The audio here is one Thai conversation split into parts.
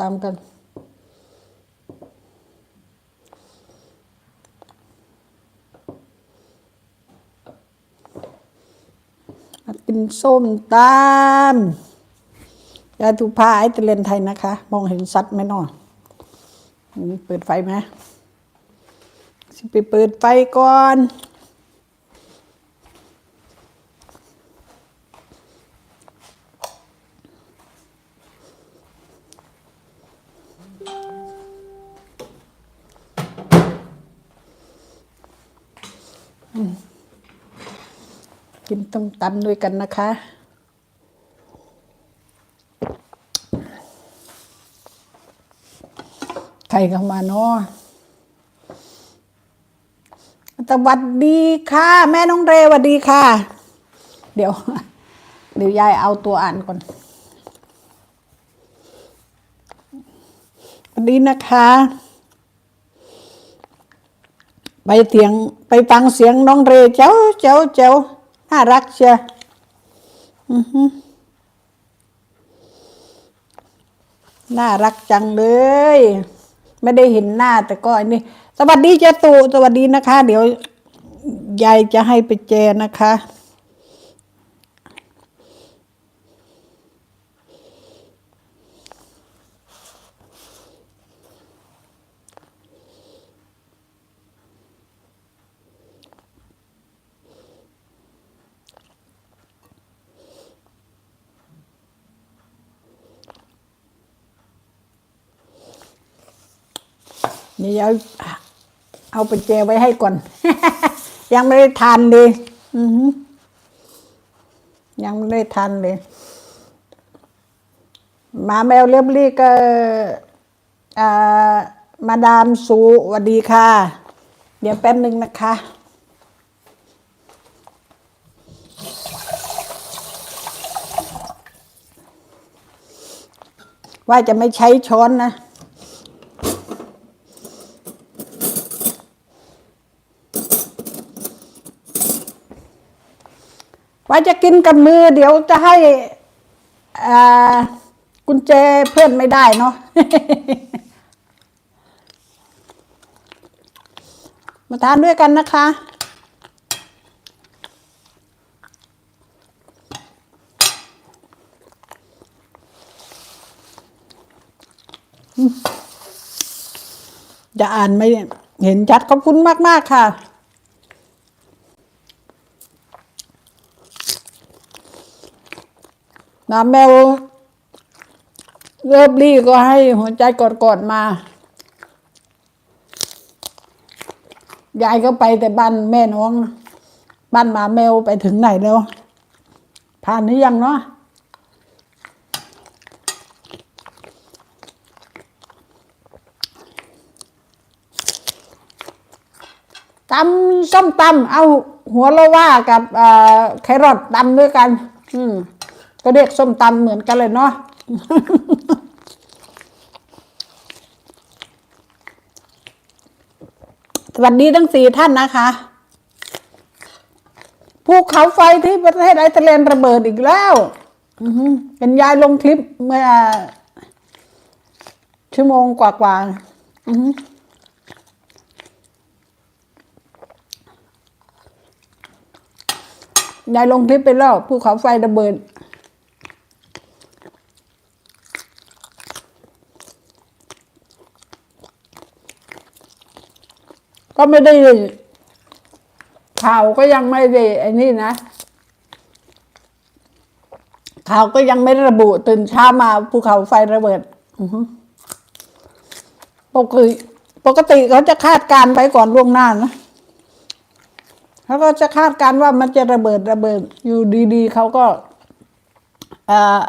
ตามกัน กินส้มตามยาทุพาไอตะเลนไทยนะคะ มองเห็นสัตว์ไหมนอเปิดไฟไหมสิไปเปิดไฟก่อน ต้มตำด้วยกันนะคะ ใครเข้ามาเนาะสวัสดีค่ะ แม่น้องเรสวัสดีค่ะ เดี๋ยว เดี๋ยวยายเอาตัวอ่านก่อนสวัสดีนะคะ ไปเสียงไปฟังเสียงน้องเรเจ้าเจ้าเจ้า น่ารักเชียอือหือน่ารักจังเลย ไม่ได้เห็นหน้าแต่ก็อันนี้ สวัสดีเจ้าตูสวัสดีนะคะ เดี๋ยวยายจะให้ไปเจนะคะ นี่เอาเอาไปเจไว้ให้ก่อน ยังไม่ได้ทานเลยยังไม่ได้ทานเลยหมาแมวเรียบรีก็มาดามสูสวัสดีค่ะ เดี๋ยวแป๊บหนึ่งนะคะว่าจะไม่ใช้ช้อนนะ ว่าจะกินกับมือ เดี๋ยวจะให้กุญแจเพื่อนไม่ได้เนาะมาทานด้วยกันนะคะจะอ่านไม่เห็นชัดขอบคุณมาก ๆ ค่ะ น้ำแมวเริ่มรีก็ให้หัวใจกอดๆมายายก็ไปแต่บ้านแม่น้อง บ้านหมาแมวไปถึงไหนแล้ว ผ่านหรือยังเนาะตำส้มตำเอาหัวละว่ากับแครอทตำด้วยกัน อืม ก็เรียกส้มตำเหมือนกันเลยเนาะสวัสดีทั้งสี่ท่านนะคะภูเขาไฟที่ประเทศไอซ์แลนด์ระเบิดอีกแล้วเป็นยายลงคลิปเมื่อ ชั่วโมงกว่าๆยายลงคลิปไปแล้วภูเขาไฟระเบิด ก็ไม่ได้ข่าวก็ยังไม่ได้ไอ้นี่นะข่าวก็ยังไม่ระบุตื่นเช้ามาภูเขาไฟระเบิดปกติปกติเขาจะคาดการณ์ไปก่อนล่วงหน้านะเขาก็จะคาดการณ์ว่ามันจะระเบิดระเบิด อยู่ดีๆเขาก็อ่อ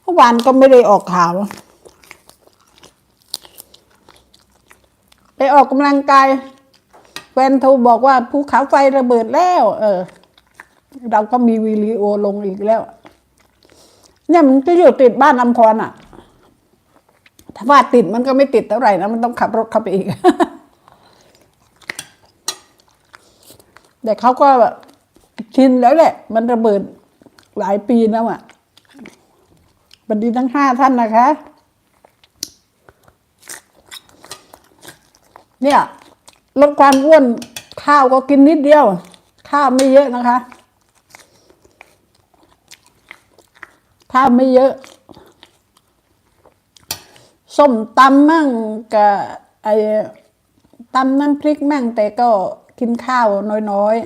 เมื่อวานก็ไม่ได้ออกข่าว ไป ออกกำลังกายแฟนโทรบอกว่าภูเขาไฟระเบิดแล้ว เออ เราก็มีวิดีโอลงอีกแล้ว เนี่ยมันจะอยู่ติดบ้านลำพรอะ ถ้าว่าติดมันก็ไม่ติดเท่าไหร่นะมันต้องขับรถเข้าไปอีก แต่เขาก็ชินแล้วแหละ มันระเบิดหลายปีแล้วอะสวัสดีทั้งห้าท่านนะคะ เนี่ยลดความอ้วนข้าวก็กินนิดเดียว ข้าวไม่เยอะนะคะ ข้าวไม่เยอะ ส้มตำมั่งกับไอ้ตำน้ำพริกมั่งแต่ก็กินข้าวน้อย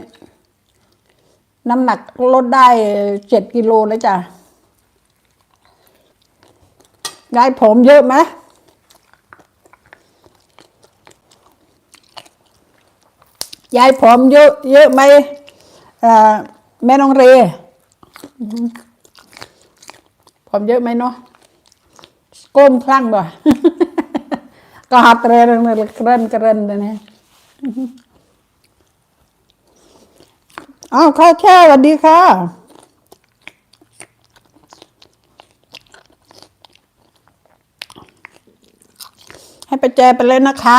ๆ น้ำหนักลดได้เจ็ดกิโลแล้วจ้ะยายผมเยอะไหม ยายผมเยอะเยอะไหมแม่น้องเรอือหือผมเยอะไหมเนาะก้มคลั่งบ่ก็หัดเรนเรนกรนกระนเลยนะอ้าวข้าวแช่สวัสดีค่ะให้ไปแจไปเลยนะคะ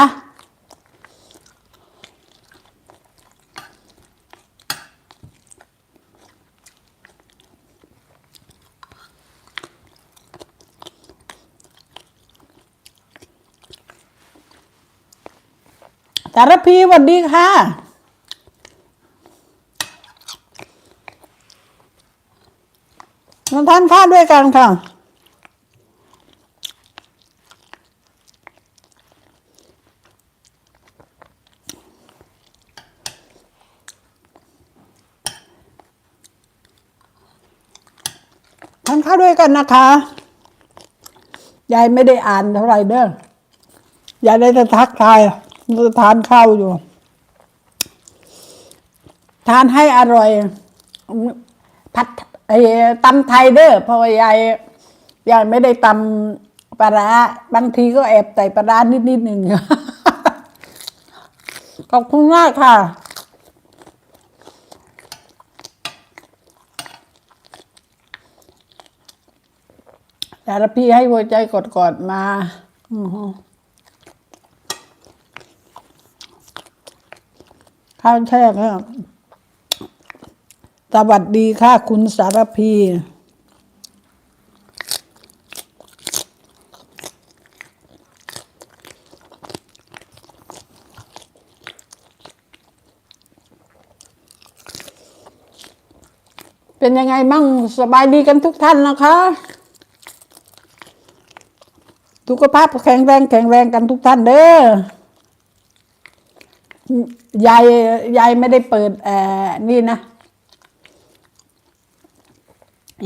สารพีสวัสดีค่ะ มาทานข้าวด้วยกันค่ะ ทานข้าวด้วยกันนะคะ ยายไม่ได้อ่านเท่าไหร่เด้อยายได้แต่ทักทาย ทานข้าวอยู่ ทานให้อร่อย ผัดไอ้ตำไทยเด้อพราะว่ายายยายไม่ได้ตำปลาร้าบางทีก็แอบใส่ปลาร้านิดนิดหนึ่งขอบคุณมากค่ะแต่ละพี่ให้หัวใจกดๆมา อือ ข้าวแช่ก็สวัสดีค่ะ คุณสารพีเป็นยังไงมั่งสบายดีกันทุกท่านนะคะ สุขภาพแข็งแรงแข็งแรงกันทุกท่านเด้อ ยายยายไม่ได้เปิดเอ่อนี่นะ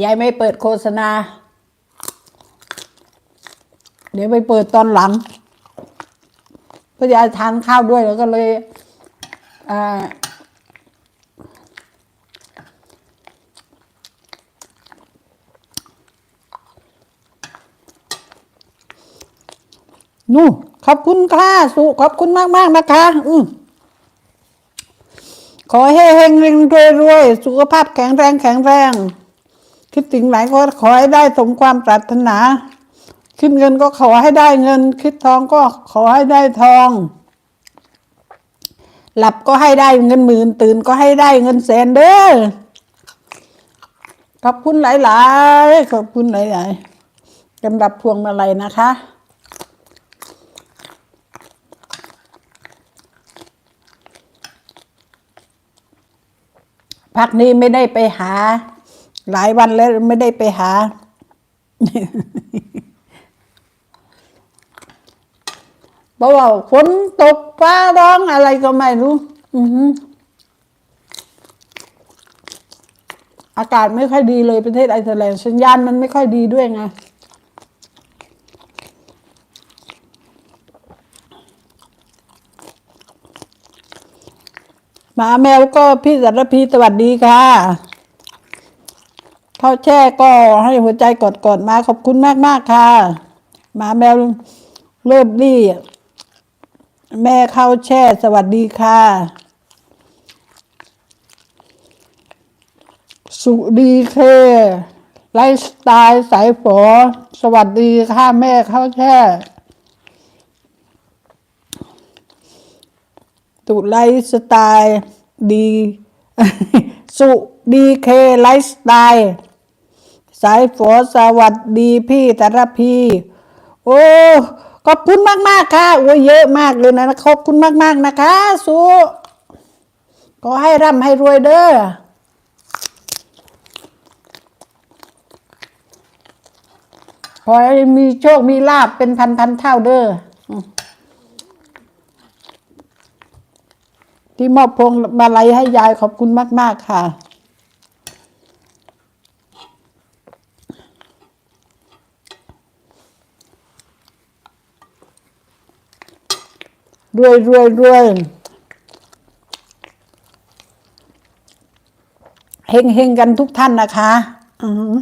ยายไม่เปิดโฆษณา เดี๋ยวไปเปิดตอนหลังเพราะยายทานข้าวด้วยแล้วก็เลยอ่านู่ขอบคุณค่ะสุขอบคุณมากมากๆนะคะ อืม ขอให้เฮงเฮงรวยรวยสุขภาพแข็งแรงแข็งแรง คิดถึงไหนก็ขอให้ได้สมความปรารถนา คิดเงินก็ขอให้ได้เงิน คิดทองก็ขอให้ได้ทอง หลับก็ให้ได้เงินหมื่นตื่นก็ให้ได้เงินแสนเด้อขอบคุณหลาย ๆ ขอบคุณหลาย ๆสำหรับพวงมาลัยนะคะ พักนี้ไม่ได้ไปหา หลายวันแล้วไม่ได้ไปหา เพราะว่าฝนตกฟ้าร้องอะไรก็ไม่รู้ อือหือากาศไม่ค่อยดีเลยประเทศไอร์แลนด์สัญญาณมันไม่ค่อยดีด้วยไง หมาแมวก็พี่สารพีสวัสดีค่ะข้าวแช่ก็ให้หัวใจกดกดๆมาขอบคุณมากมากๆค่ะหมาแมวเริ่มดีแม่ข้าวแช่สวัสดีค่ะ สุดีเคไลฟ์สไตล์สายฝอสวัสดีค่ะแม่ข้าวแช่ ตุไลฟ์สไตล์ดีสุดีเคไลฟ์สไตล์สายฝอสวัสดีพี่ตรพีโอ้ขอบคุณมาก ๆ ค่ะโอ้ยเยอะมากเลยนะ ขอบคุณมาก ๆ นะคะสูก็ให้ร่ำให้รวยเด้อขอให้มีโชค มีลาบเป็นพันพันๆเท่าเด้ออืม ที่มอบพวงมาลัยให้ยายขอบคุณมาก ๆ ค่ะ รวยรวยรวยเฮงเฮงกันทุกท่านนะคะ อือ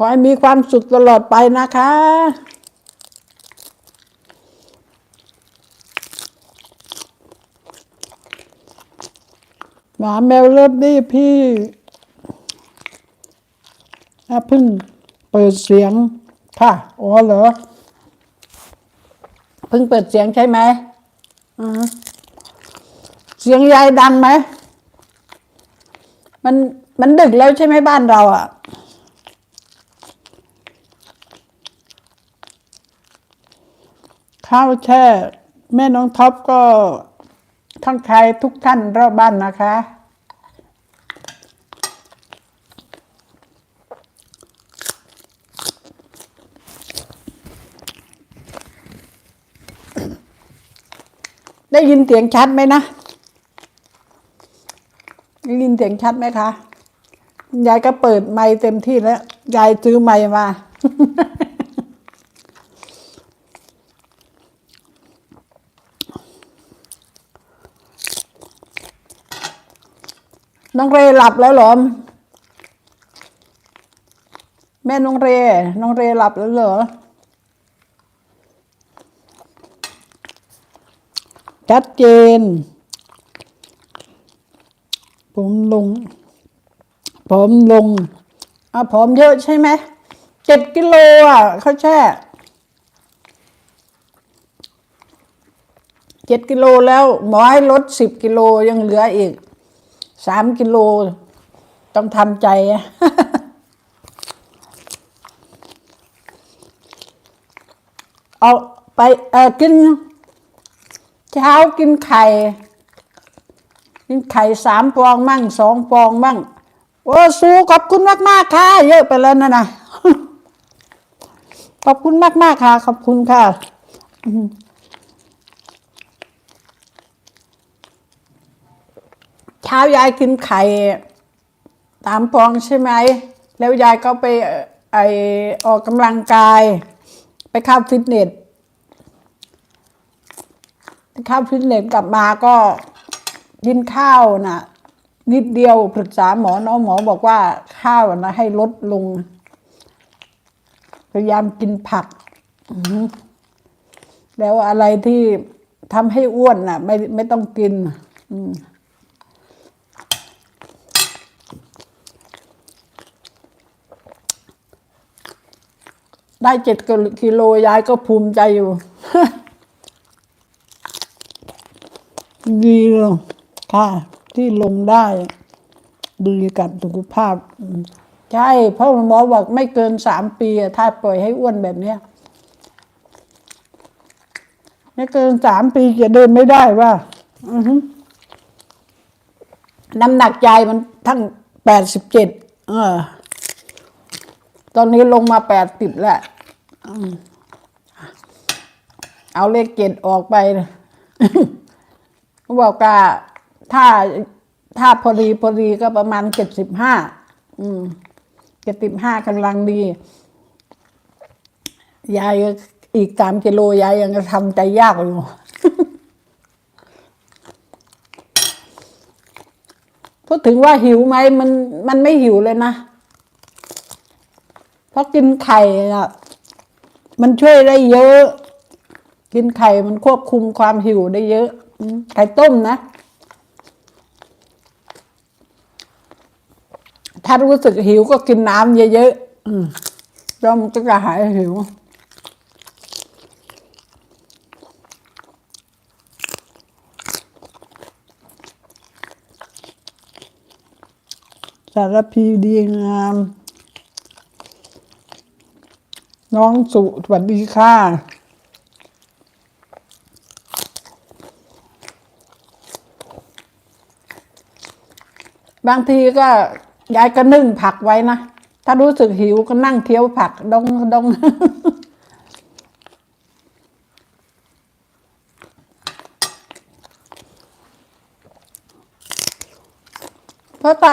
ขอให้มีความสุขตลอดไปนะคะ หมาแมวเลิฟนี่พี่อะเพิ่งเปิดเสียงค่ะ อ๋อเหรอ เพิ่งเปิดเสียงใช่ไหมอือเสียงยายดังไหม มันมันดึกแล้วใช่ไหมบ้านเราอะ ข้าวแช่ แม่น้องท็อปก็ทั้งใครทุกท่านรอบบ้านนะคะ ได้ยินเสียงชัดไหมนะ ได้ยินเสียงชัดไหมคะ ยายก็เปิดไมค์เต็มที่แล้ว ยายซื้อไมค์มา น้องเรหลับแล้วเหรอ แม่น้องเร น้องเรหลับแล้วเหรอชัดเจนผมลงผมลงอะผมเยอะใช่ไหมเจ็ดกิโลอะเขาแช่เจ็ดกิโลแล้วหมอให้ลดสิบกิโลยังเหลืออีก สามกิโล ต้องทำใจอะเอาไปเออกิน เช้ากินไข่ กินไข่สามฟองมั่งสองฟองมั่งโอ้สูขอบคุณมากมากค่ะ เยอะไปแล้วนะนะขอบคุณมากมากค่ะ ขอบคุณค่ะ เช้ายายกินไข่สามฟองใช่ไหม แล้วยายก็ไปไอออกกำลังกาย ไปเข้าฟิตเนสเข้าฟิตเนสกลับมาก็กินข้าวนะ่ะ นิดเดียวปรึกษาหมอเนาะหมอบอกว่าข้าวนะให้ลดลง พยายามกินผัก แล้วอะไรที่ทำให้อ้วนน่ะ ไม่ไม่ต้องกิน อืม ได้เจ็ดกิโลยายก็ภูมิใจอยู่ ดีเลยค่ะ ที่ลงได้ ดีกับสุขภาพ ใช่ เพราะหมอบอกไม่เกินสามปี ถ้าปล่อยให้อ้วนแบบเนี้ยไม่เกินสามปีจะเดินไม่ได้ว่าน้ำหนักยายมันทั้งแปดสิบเจ็ดเออ ตอนนี้ลงมาแปดสิบแล้วเอาเลขเจ็ดออกไปเขาบอกว่าถ้าถ้าพอดีพอดีก็ประมาณเจ็ดสิบห้าเจ็ดสิบห้ากำลังดี ยายอีกสามกิโลยายยังทำใจยากอยู่พูดถึงว่าหิวไหมมันมันไม่หิวเลยนะ ถ้กินไข่น่ะ มันช่วยได้เยอะ กินไข่มันควบคุมความหิวได้เยอะไข่ต้มนะ ถ้ารู้สึกหิวก็กินน้ำเยอะๆแล้วมันก็จะหายหิวสารพีดีงาม น้องสุสวัสดีค่ะ บางทีก็ยายก็นึ่งผักไว้นะ ถ้ารู้สึกหิวก็นั่งเคี้ยวผักดองดองเพราะถ้า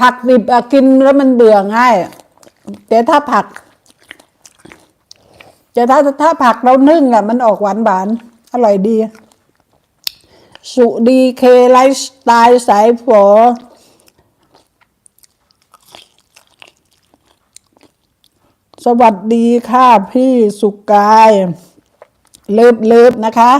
ผักดิบกินแล้วมันเบื่อง่าย แต่ถ้าผัก แต่ถ้าถ้าผักเรานึ่งอะมันออกหวานหวานอร่อยดี สุดีเคไลฟ์สไตล์สายฝอสวัสดีค่ะพี่สุกาย เลิฟเลิฟนะคะ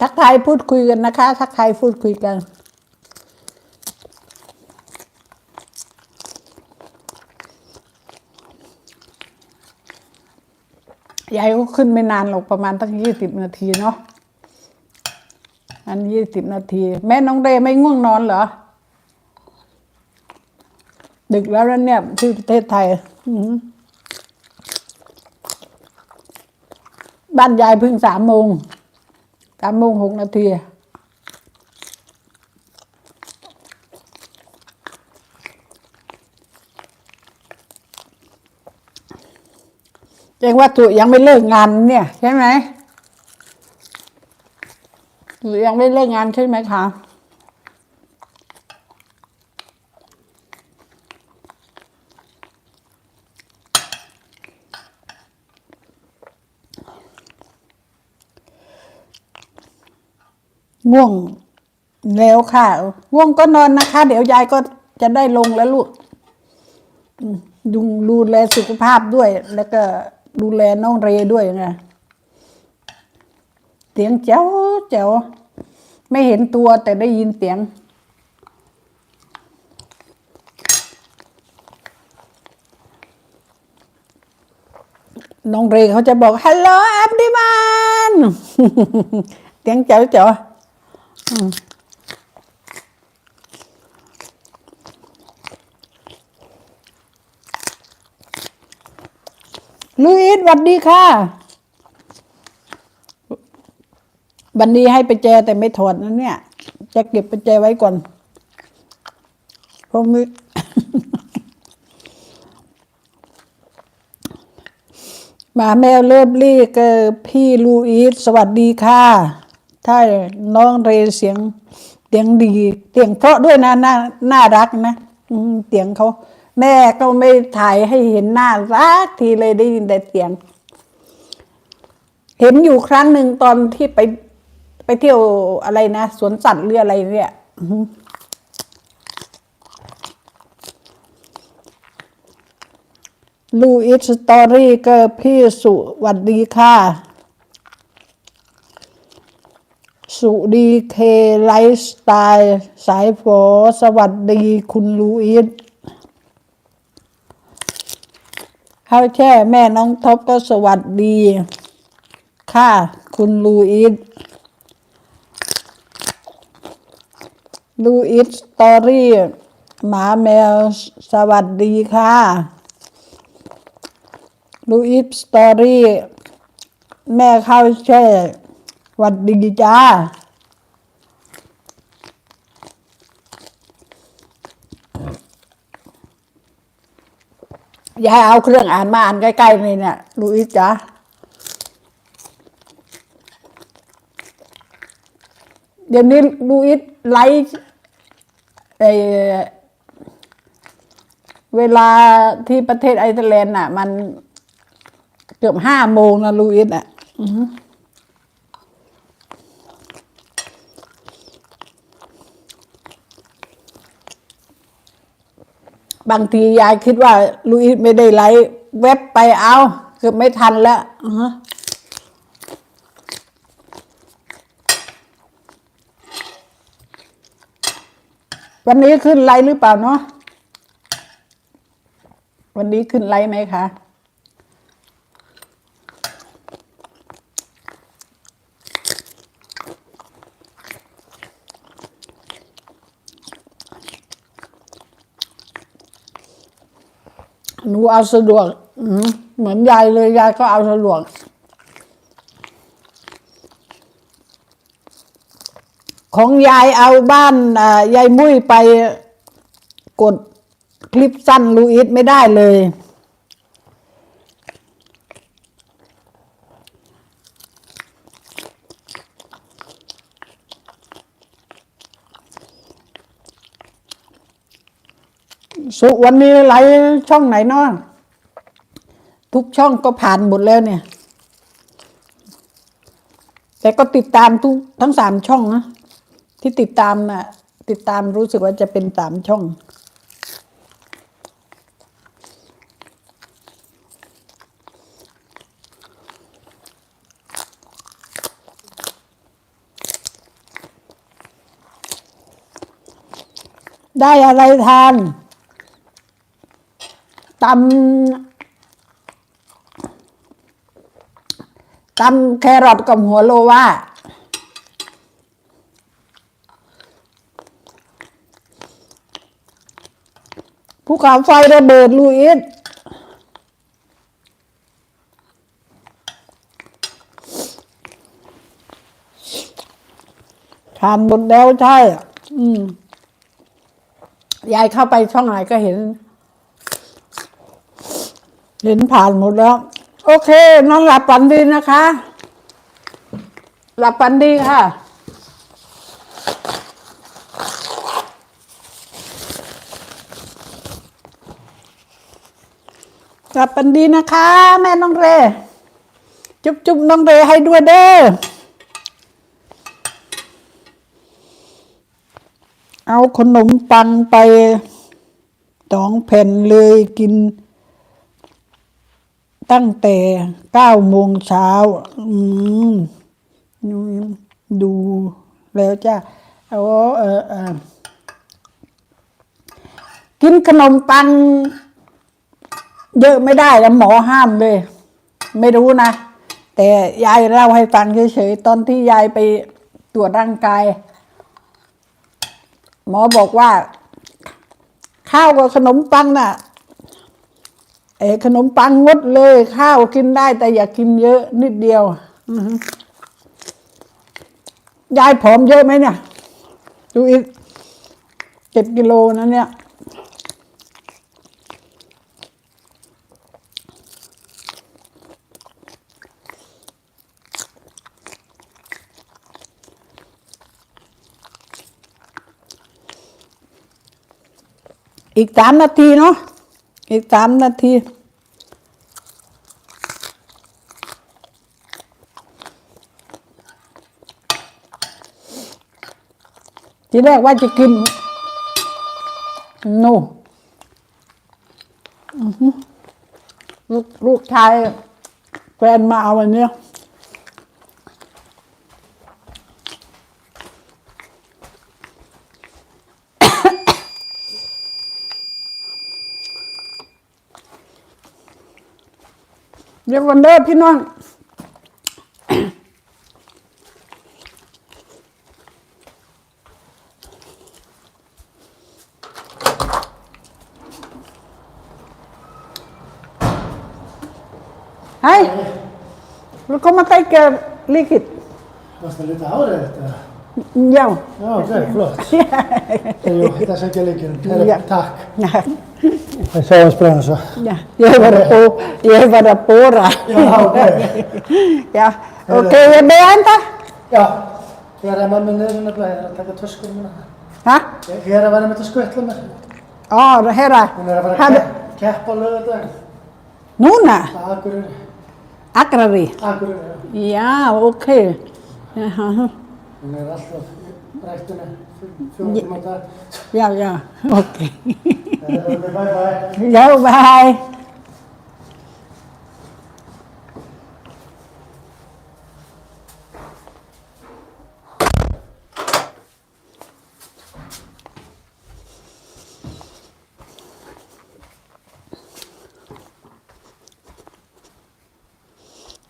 ทักทายพูดคุยกันนะคะ ทักทายพูดคุยกัน ยายก็ขึ้นไม่นานหรอกประมาณตั้งยี่สิบนาทีเนาะอันยี่สิบนาที แม่น้องเรไม่ง่วงนอนเหรอ ดึกแล้วนะเนี่ยที่ประเทศไทยบ้านยายเพิ่งสามโมงสามโมงหกนาที แจ้งว่าตุยังไม่เลิกงานเนี่ย ใช่ไหมตุยังไม่เลิกงานใช่ไหมคะง่วงแล้วค่ะ ง่วงก็นอนนะคะ เดี๋ยวยายก็จะได้ลงแล้วลูกดูดูแลสุขภาพด้วยแล้วก็ ดูแลน้องเรด้วยไงเสียงเจ้าเจ้าไม่เห็นตัวแต่ได้ยินเสียง น้องเรเขาจะบอกฮัลโหลแอปดิมันเสียงเจ้าเจ้า ลุยสวัสดีค่ะบันนี้ให้ไปแจแต่ไม่ถอดนะเนี่ย จะเก็บไปแจไว้ก่อนเพราะมิมาแมวเลิฟลี่เกอพี่ลูอีสสวัสดีค่ะ ถ้าน้องเรเสียงเสียงดีเสียงเพราะด้วยนะน่าน่ารักนะเสียงเขา แม่ก็ไม่ถ่ายให้เห็นหน้ารักทีเลยได้ยินแต่เสียง เห็นอยู่ครั้งหนึ่งตอนที่ไป ไปเที่ยวอะไรนะสวนสัตว์หรืออะไรเนี่ยลูอิสสตอรี่ก็พี่สุวัสดีค่ะ สุดีเคไลฟ์สไตล์ สายฝอสวัสดีคุณลูอิส ข้าวแช่แม่น้องท็อปก็สวัสดี ค่ะ คุณลูอิสลูอิสสตอรี่ หมาแมวสวัสดีค่ะลูอิสสตอรี่ แม่ข้าวแช่สวัสดีจ้า ยายเอาเครื่องอ่านมาอ่านใกล้ๆนี่เนี่ยลูอิสจ้ะเดี๋ยวนี้ลูอิสไลฟ์เอเวลาที่ประเทศไอซ์แลนด์น่ะ มันเกือบห้าโมงนะลูอิสอะ อือ บางทียายคิดว่าลูอิสไม่ได้ไลฟ์เว็บไปเอาเกือบไม่ทันแล้วอือฮะวันนี้ขึ้นไลฟ์หรือเปล่าเนาะวันนี้ขึ้นไลฟ์ไหมคะ หนูเอาสะดวกเหมือนยายเลยยายก็เอาสะดวกของยายเอาบ้านอ่ายายมุ้ยไปกดคลิปสั้นลูอิสไม่ได้เลย สุวันนี้ไหลช่องไหนเนาะทุกช่องก็ผ่านหมดแล้วเนี่ย แต่ก็ติดตามทุกทั้งสามช่องนะที่ติดตามน่ะ ติดตามรู้สึกว่าจะเป็นสามช่องได้อะไรทาน ตำตำแครอทกับหัวโลว่าภูเขาไฟระเบิดลูอิสทานหมดแล้วใช่ อืม ยายเข้าไปช่องไหนก็เห็น เห็นผ่านหมดแล้ว โอเคน้องหลับฝันดีนะคะ หลับฝันดีค่ะหลับฝันดีนะคะ แม่น้องเร จุ๊บจุ๊บน้องเรให้ด้วยเด้อเอาขนมปังไปสองแผ่นเลยกิน ตั้งแต่เก้าโมงเช้าอืมดูแล้วจ้าโอ้เออเออกินขนมปังเยอะไม่ได้แล้วหมอห้ามเลย ไม่รู้นะ แต่ยายเล่าให้ฟังเฉยๆตอนที่ยายไปตรวจร่างกาย หมอบอกว่า ข้าวกับขนมปังน่ะ เอขนมปังงดเลย ข้าวกินได้แต่อย่ากินเยอะนิดเดียวยายผอมเยอะไหมเนี่ย ดูอีกเจ็ดกิโลนะเนี่ยอีกสามนาทีเนาะ อีกสามนาที ทีแรกว่าจะกิน โน่อื้อหือลูกลูกชายแฟนมาเอาวันเนี้ย เดี๋ยววันเด้อพี่น้อง Hej! Välkommen till Likit. Was det lite avrätt? Ja. Ja, okej, förlåt. Jo, tässä on kelikin. Ja. Það er sjáhansbransa. Já, ég var að, bó, ég var að bóra. Já, ok. Já, ok, ég er með enda. Já, ég er að maður með nöðurinn að blæða, ég er að taka törskur mér að það. Hæ? Ég er að vera með þetta skvittla mér. Ó, hérna. Hún er að vera að keppa á löðardagin. Núna? Það er Akureyri. Akureyri? Akureyri, já. Já, ok. Hún er alltaf... í rættunni fjórum tíma á dag. Ja, ja. Okej. Bye bye. Ja, bye.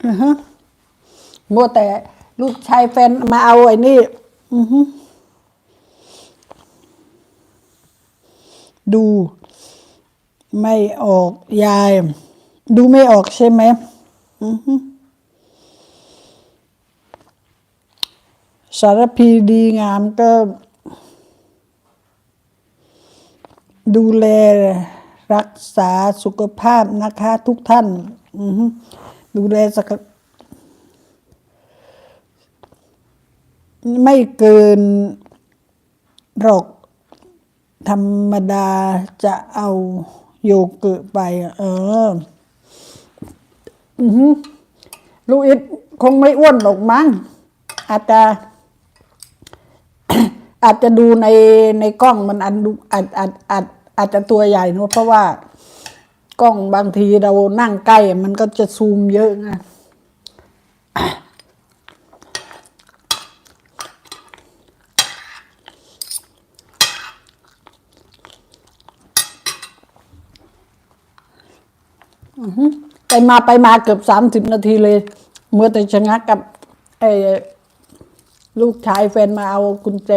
อือฮะมัวแต่ลูกชายแฟนมาเอาไอ้นี่ อือฮึดู ไม่ออกยาย ดูไม่ออกใช่ไหมอือฮึสารพีดีงามก็ ดูแลรักษาสุขภาพนะคะทุกท่านอือฮึดูแลสัก ไม่เกินหรอก ธรรมดาจะเอาโยเกิร์ไป เออ อือลูกอิดคงไม่อ้วนหรอกมั้ง อาจจะอาจจะดูในในกล้องมันอันดูอาจอาจอาจอาจจะตัวใหญ่เนอะเพราะว่ากล้องบางทีเรานั่งใกล้มันก็จะซูมเยอะไง ไปมาไปมาเกือบสามสิบนาทีเลย เมื่อแต่ชะงักกับไอ้ลูกชายแฟนมาเอากุญแจ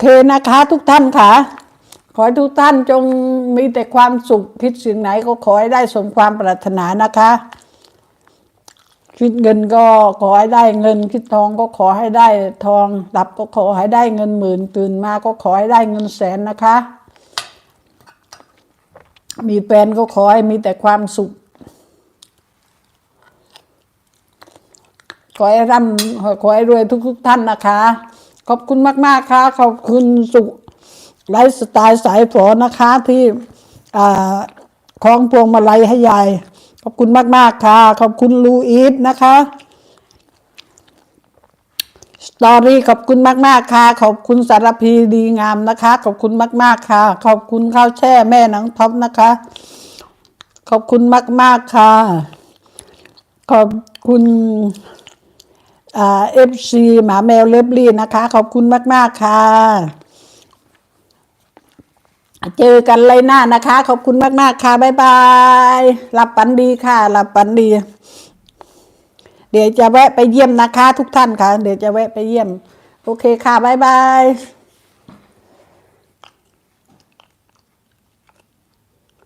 เคนะคะ ทุกท่านค่ะ ขอให้ทุกท่านจงมีแต่ความสุขคิดสิ่งไหนก็ขอให้ได้สมความปรารถนานะคะ คิดเงินก็ขอให้ได้เงิน คิดทองก็ขอให้ได้ทองหลับก็ขอให้ได้เงินหมื่นตื่นมาก็ขอให้ได้เงินแสนนะคะ มีแฟนก็ขอให้มีแต่ความสุขขอให้ร่ำขอให้รวยทุก ๆ ท่านนะคะ ขอบคุณมาก ๆ ค่ะ ขอบคุณสุไลฟ์สไตล์สายฝอนะคะ ที่คล้องพวงมาลัยให้ยาย ขอบคุณมาก ๆ ค่ะ ขอบคุณลูอีฟนะคะสตอรี่ขอบคุณมาก ๆ ค่ะ ขอบคุณสารพีดีงามนะคะ ขอบคุณมาก ๆ ค่ะ ขอบคุณข้าวแช่แม่หนังท็อปนะคะ ขอบคุณมาก ๆ ค่ะ ขอบคุณ เอฟซีหมาแมวเลิฟลี่นะคะ ขอบคุณมาก ๆ ค่ะ เจอกันไรหน้านะคะ ขอบคุณมาก ๆ ค่ะ บ๊ายบายหลับฝันดีค่ะหลับฝันดี เดี๋ยวจะแวะไปเยี่ยมนะคะ ทุกท่านค่ะ เดี๋ยวจะแวะไปเยี่ยม โอเคค่ะ บ๊ายบาย